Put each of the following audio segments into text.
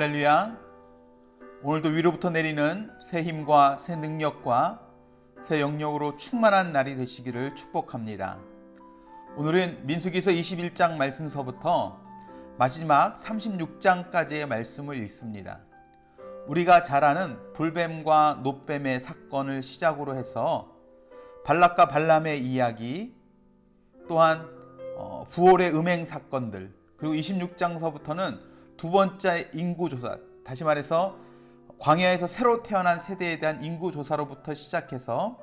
할렐루야. 오늘도 위로부터 내리는 새 힘과 새 능력과 새 영역으로 충만한 날이 되시기를 축복합니다. 오늘은 민수기서 21장 말씀서부터 마지막 36장까지의 말씀을 읽습니다. 우리가 잘 아는 불뱀과 노뱀의 사건을 시작으로 해서 발락과 발람의 이야기, 또한 어, 부올의 음행 사건들, 그리고 26장서부터는 두 번째 인구 조사, 다시 말해서 광야에서 새로 태어난 세대에 대한 인구 조사로부터 시작해서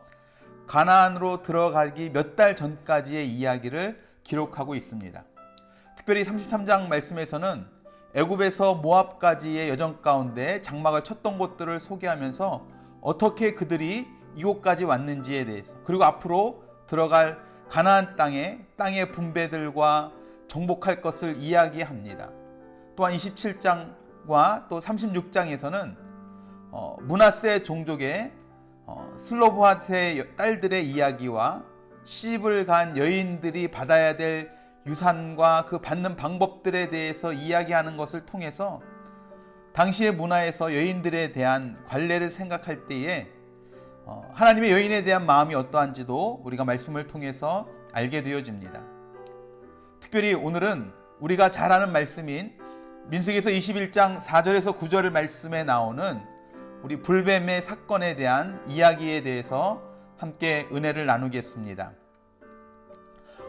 가나안으로 들어가기 몇 달 전까지의 이야기를 기록하고 있습니다. 특별히 33장 말씀에서는 애굽에서 모압까지의 여정 가운데 장막을 쳤던 곳들을 소개하면서 어떻게 그들이 이곳까지 왔는지에 대해서 그리고 앞으로 들어갈 가나안 땅의 땅의 분배들과 정복할 것을 이야기합니다. 또한 27장과 또 36장에서는 어, 문하세 종족의 어, 슬로브하트의 딸들의 이야기와 시집을 간 여인들이 받아야 될 유산과 그 받는 방법들에 대해서 이야기하는 것을 통해서 당시의 문화에서 여인들에 대한 관례를 생각할 때에 어, 하나님의 여인에 대한 마음이 어떠한지도 우리가 말씀을 통해서 알게 되어집니다. 특별히 오늘은 우리가 잘 아는 말씀인 민수기서 21장 4절에서 9절 말씀에 나오는 우리 불뱀의 사건에 대한 이야기에 대해서 함께 은혜를 나누겠습니다.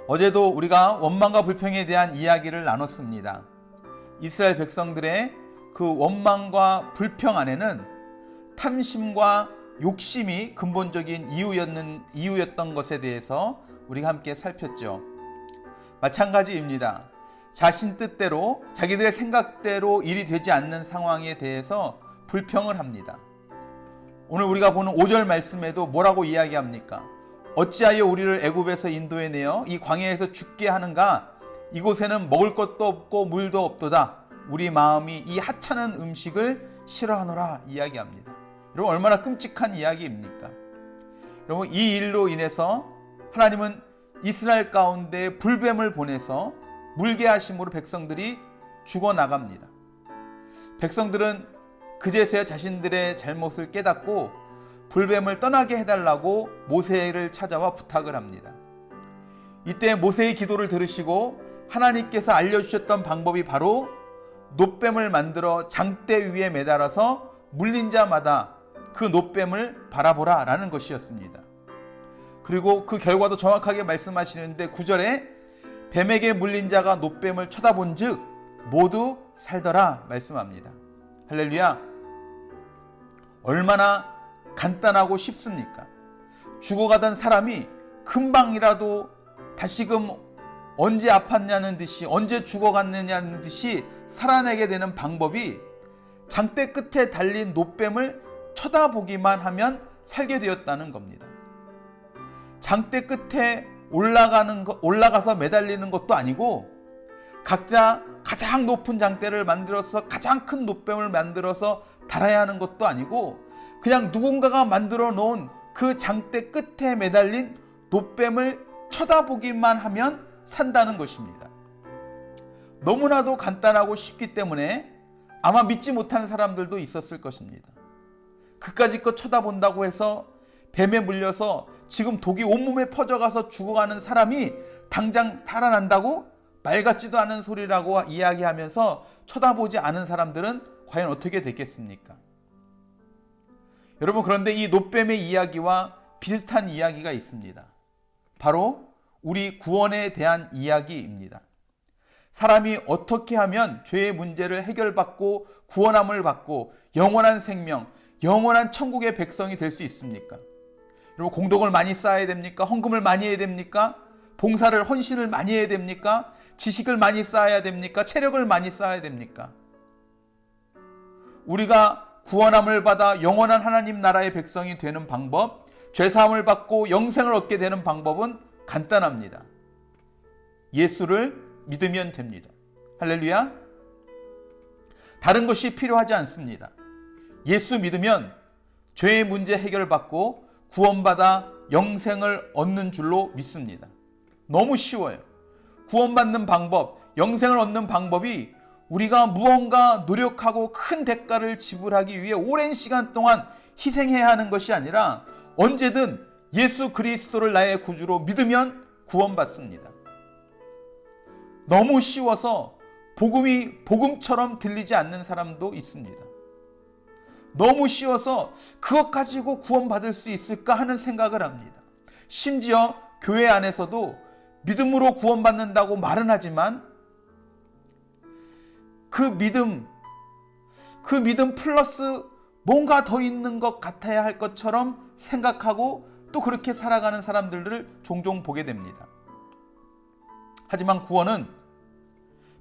어제도 우리가 원망과 불평에 대한 이야기를 나눴습니다. 이스라엘 백성들의 그 원망과 불평 안에는 탐심과 욕심이 근본적인 이유였는, 이유였던 것에 대해서 우리가 함께 살폈죠. 마찬가지입니다. 자신 뜻대로 자기들의 생각대로 일이 되지 않는 상황에 대해서 불평을 합니다. 오늘 우리가 보는 5절 말씀에도 뭐라고 이야기합니까? 어찌하여 우리를 애굽에서 인도해 내어 이 광야에서 죽게 하는가? 이곳에는 먹을 것도 없고 물도 없도다. 우리 마음이 이 하찮은 음식을 싫어하노라 이야기합니다. 여러분 얼마나 끔찍한 이야기입니까? 여러분 이 일로 인해서 하나님은 이스라엘 가운데 불뱀을 보내서 물게 하심으로 백성들이 죽어 나갑니다. 백성들은 그제서야 자신들의 잘못을 깨닫고 불뱀을 떠나게 해달라고 모세를 찾아와 부탁을 합니다. 이때 모세의 기도를 들으시고 하나님께서 알려주셨던 방법이 바로 노뱀을 만들어 장대 위에 매달아서 물린 자마다 그 노뱀을 바라보라 라는 것이었습니다. 그리고 그 결과도 정확하게 말씀하시는데 9절에 뱀에게 물린 자가 노뱀을 쳐다본 즉 모두 살더라 말씀합니다. 할렐루야. 얼마나 간단하고 쉽습니까? 죽어가던 사람이 금방이라도 다시금 언제 아팠냐는 듯이 언제 죽어갔느냐는 듯이 살아내게 되는 방법이 장대 끝에 달린 노뱀을 쳐다보기만 하면 살게 되었다는 겁니다. 장대 끝에 올라가는 거, 올라가서 매달리는 것도 아니고 각자 가장 높은 장대를 만들어서 가장 큰 노뱀을 만들어서 달아야 하는 것도 아니고 그냥 누군가가 만들어 놓은 그 장대 끝에 매달린 노뱀을 쳐다보기만 하면 산다는 것입니다. 너무나도 간단하고 쉽기 때문에 아마 믿지 못한 사람들도 있었을 것입니다. 그까짓 것 쳐다본다고 해서 뱀에 물려서 지금 독이 온몸에 퍼져가서 죽어가는 사람이 당장 살아난다고 말 같지도 않은 소리라고 이야기하면서 쳐다보지 않은 사람들은 과연 어떻게 됐겠습니까? 여러분 그런데 이 노뱀의 이야기와 비슷한 이야기가 있습니다. 바로 우리 구원에 대한 이야기입니다. 사람이 어떻게 하면 죄의 문제를 해결받고 구원함을 받고 영원한 생명, 영원한 천국의 백성이 될 수 있습니까? 여러분 공덕을 많이 쌓아야 됩니까? 헌금을 많이 해야 됩니까? 봉사를 헌신을 많이 해야 됩니까? 지식을 많이 쌓아야 됩니까? 체력을 많이 쌓아야 됩니까? 우리가 구원함을 받아 영원한 하나님 나라의 백성이 되는 방법, 죄 사함을 받고 영생을 얻게 되는 방법은 간단합니다. 예수를 믿으면 됩니다. 할렐루야. 다른 것이 필요하지 않습니다. 예수 믿으면 죄의 문제 해결받고 구원받아 영생을 얻는 줄로 믿습니다. 너무 쉬워요. 구원받는 방법, 영생을 얻는 방법이 우리가 무언가 노력하고 큰 대가를 지불하기 위해 오랜 시간 동안 희생해야 하는 것이 아니라 언제든 예수 그리스도를 나의 구주로 믿으면 구원받습니다. 너무 쉬워서 복음이 복음처럼 들리지 않는 사람도 있습니다. 너무 쉬워서 그것 가지고 구원받을 수 있을까 하는 생각을 합니다. 심지어 교회 안에서도 믿음으로 구원받는다고 말은 하지만 그 믿음, 그 믿음 플러스 뭔가 더 있는 것 같아야 할 것처럼 생각하고 또 그렇게 살아가는 사람들을 종종 보게 됩니다. 하지만 구원은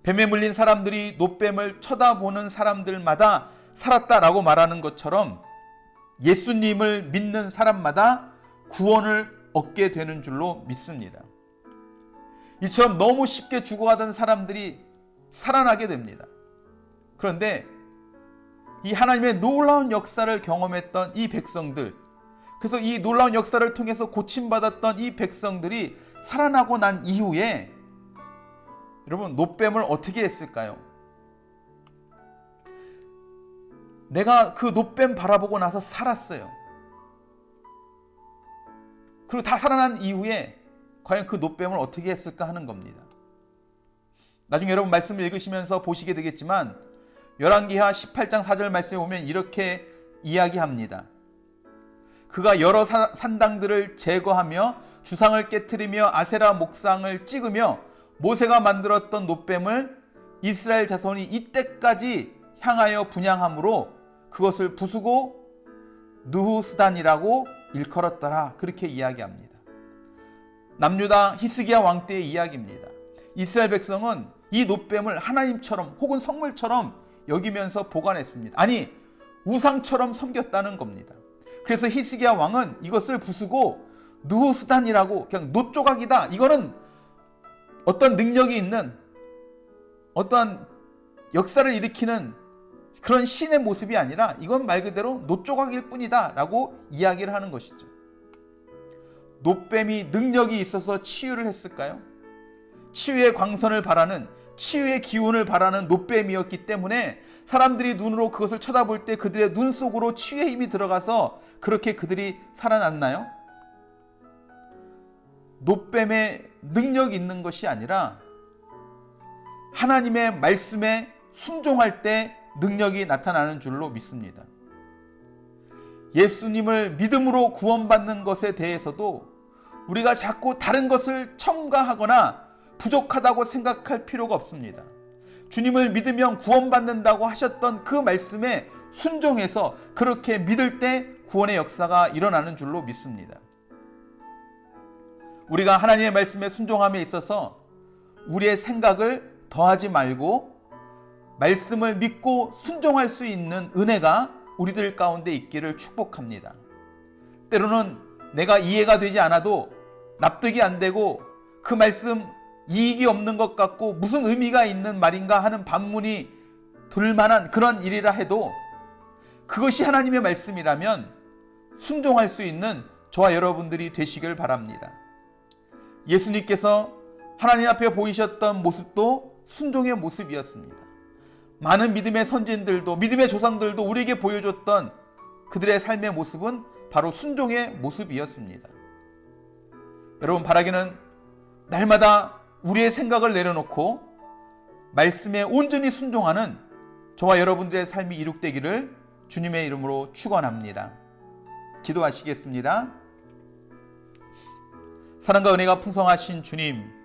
뱀에 물린 사람들이 노뱀을 쳐다보는 사람들마다 살았다라고 말하는 것처럼 예수님을 믿는 사람마다 구원을 얻게 되는 줄로 믿습니다. 이처럼 너무 쉽게 죽어가던 사람들이 살아나게 됩니다. 그런데 이 하나님의 놀라운 역사를 경험했던 이 백성들, 그래서 이 놀라운 역사를 통해서 고침받았던 이 백성들이 살아나고 난 이후에 여러분 노뱀을 어떻게 했을까요? 내가 그 노뱀 바라보고 나서 살았어요. 그리고 다 살아난 이후에 과연 그 노뱀을 어떻게 했을까 하는 겁니다. 나중에 여러분 말씀을 읽으시면서 보시게 되겠지만 열왕기하 18장 4절 말씀에 보면 이렇게 이야기합니다. 그가 여러 사, 산당들을 제거하며 주상을 깨뜨리며 아세라 목상을 찍으며 모세가 만들었던 노뱀을 이스라엘 자손이 이때까지 향하여 분양함으로 그것을 부수고 누후스단이라고 일컬었더라. 그렇게 이야기합니다. 남유다 히스기야 왕 때의 이야기입니다. 이스라엘 백성은 이 노뱀을 하나님처럼 혹은 성물처럼 여기면서 보관했습니다. 아니 우상처럼 섬겼다는 겁니다. 그래서 히스기야 왕은 이것을 부수고 누후스단이라고 그냥 노조각이다. 이거는 어떤 능력이 있는 어떤 역사를 일으키는 그런 신의 모습이 아니라 이건 말 그대로 노조각일 뿐이다 라고 이야기를 하는 것이죠. 노뱀이 능력이 있어서 치유를 했을까요? 치유의 광선을 바라는 치유의 기운을 바라는 노뱀이었기 때문에 사람들이 눈으로 그것을 쳐다볼 때 그들의 눈 속으로 치유의 힘이 들어가서 그렇게 그들이 살아났나요? 노뱀의 능력이 있는 것이 아니라 하나님의 말씀에 순종할 때 능력이 나타나는 줄로 믿습니다. 예수님을 믿음으로 구원받는 것에 대해서도 우리가 자꾸 다른 것을 첨가하거나 부족하다고 생각할 필요가 없습니다. 주님을 믿으면 구원받는다고 하셨던 그 말씀에 순종해서 그렇게 믿을 때 구원의 역사가 일어나는 줄로 믿습니다. 우리가 하나님의 말씀에 순종함에 있어서 우리의 생각을 더하지 말고 말씀을 믿고 순종할 수 있는 은혜가 우리들 가운데 있기를 축복합니다. 때로는 내가 이해가 되지 않아도 납득이 안 되고 그 말씀 이익이 없는 것 같고 무슨 의미가 있는 말인가 하는 반문이 들 만한 그런 일이라 해도 그것이 하나님의 말씀이라면 순종할 수 있는 저와 여러분들이 되시길 바랍니다. 예수님께서 하나님 앞에 보이셨던 모습도 순종의 모습이었습니다. 많은 믿음의 선진들도 믿음의 조상들도 우리에게 보여줬던 그들의 삶의 모습은 바로 순종의 모습이었습니다. 여러분 바라기는 날마다 우리의 생각을 내려놓고 말씀에 온전히 순종하는 저와 여러분들의 삶이 이룩되기를 주님의 이름으로 축원합니다. 기도하시겠습니다. 사랑과 은혜가 풍성하신 주님,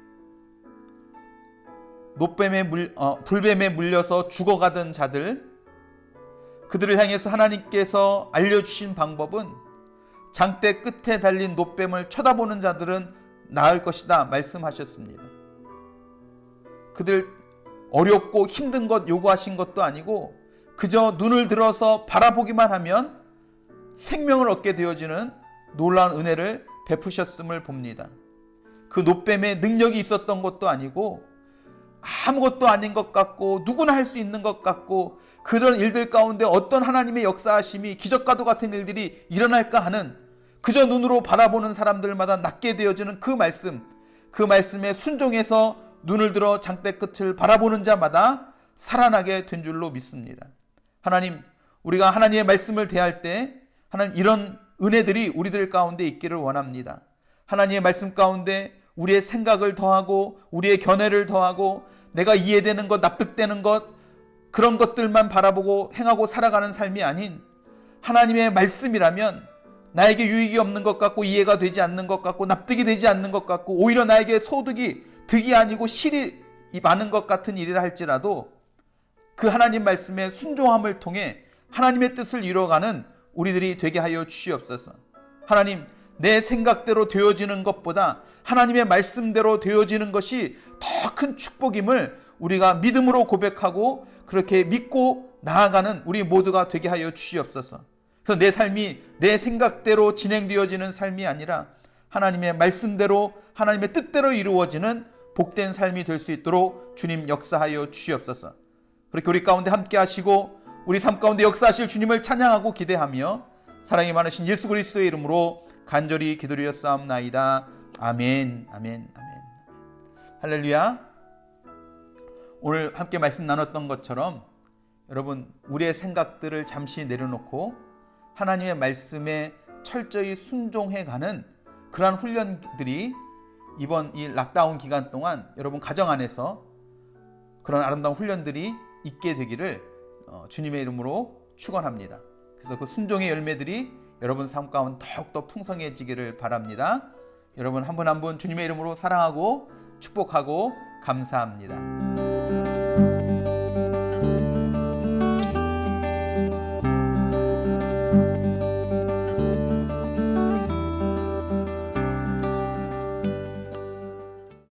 노뱀에 물, 어, 불뱀에 물려서 죽어가던 자들, 그들을 향해서 하나님께서 알려주신 방법은 장대 끝에 달린 노뱀을 쳐다보는 자들은 나을 것이다 말씀하셨습니다. 그들 어렵고 힘든 것 요구하신 것도 아니고 그저 눈을 들어서 바라보기만 하면 생명을 얻게 되어지는 놀라운 은혜를 베푸셨음을 봅니다. 그 노뱀에 능력이 있었던 것도 아니고 아무것도 아닌 것 같고 누구나 할 수 있는 것 같고 그런 일들 가운데 어떤 하나님의 역사하심이 기적과도 같은 일들이 일어날까 하는 그저 눈으로 바라보는 사람들마다 낫게 되어지는 그 말씀 그 말씀에 순종해서 눈을 들어 장대 끝을 바라보는 자마다 살아나게 된 줄로 믿습니다. 하나님, 우리가 하나님의 말씀을 대할 때 하나님 이런 은혜들이 우리들 가운데 있기를 원합니다. 하나님의 말씀 가운데 우리의 생각을 더하고 우리의 견해를 더하고 내가 이해되는 것, 납득되는 것 그런 것들만 바라보고 행하고 살아가는 삶이 아닌 하나님의 말씀이라면 나에게 유익이 없는 것 같고 이해가 되지 않는 것 같고 납득이 되지 않는 것 같고 오히려 나에게 소득이 득이 아니고 실이 많은 것 같은 일이라 할지라도 그 하나님 말씀의 순종함을 통해 하나님의 뜻을 이뤄가는 우리들이 되게 하여 주시옵소서. 하나님, 내 생각대로 되어지는 것보다 하나님의 말씀대로 되어지는 것이 더 큰 축복임을 우리가 믿음으로 고백하고 그렇게 믿고 나아가는 우리 모두가 되게 하여 주시옵소서. 그래서 내 삶이 내 생각대로 진행되어지는 삶이 아니라 하나님의 말씀대로 하나님의 뜻대로 이루어지는 복된 삶이 될 수 있도록 주님 역사하여 주시옵소서. 그렇게 우리 가운데 함께 하시고 우리 삶 가운데 역사하실 주님을 찬양하고 기대하며 사랑이 많으신 예수 그리스도의 이름으로 간절히 기도드렸사옵나이다. 아멘. 아멘. 아멘. 할렐루야. 오늘 함께 말씀 나눴던 것처럼 여러분 우리의 생각들을 잠시 내려놓고 하나님의 말씀에 철저히 순종해 가는 그러한 훈련들이 이번 이 락다운 기간 동안 여러분 가정 안에서 그런 아름다운 훈련들이 있게 되기를 어, 주님의 이름으로 축원합니다. 그래서 그 순종의 열매들이 여러분 삶 가운데 더욱더 풍성해지기를 바랍니다. 여러분 한 분 한 분 주님의 이름으로 사랑하고 축복하고 감사합니다.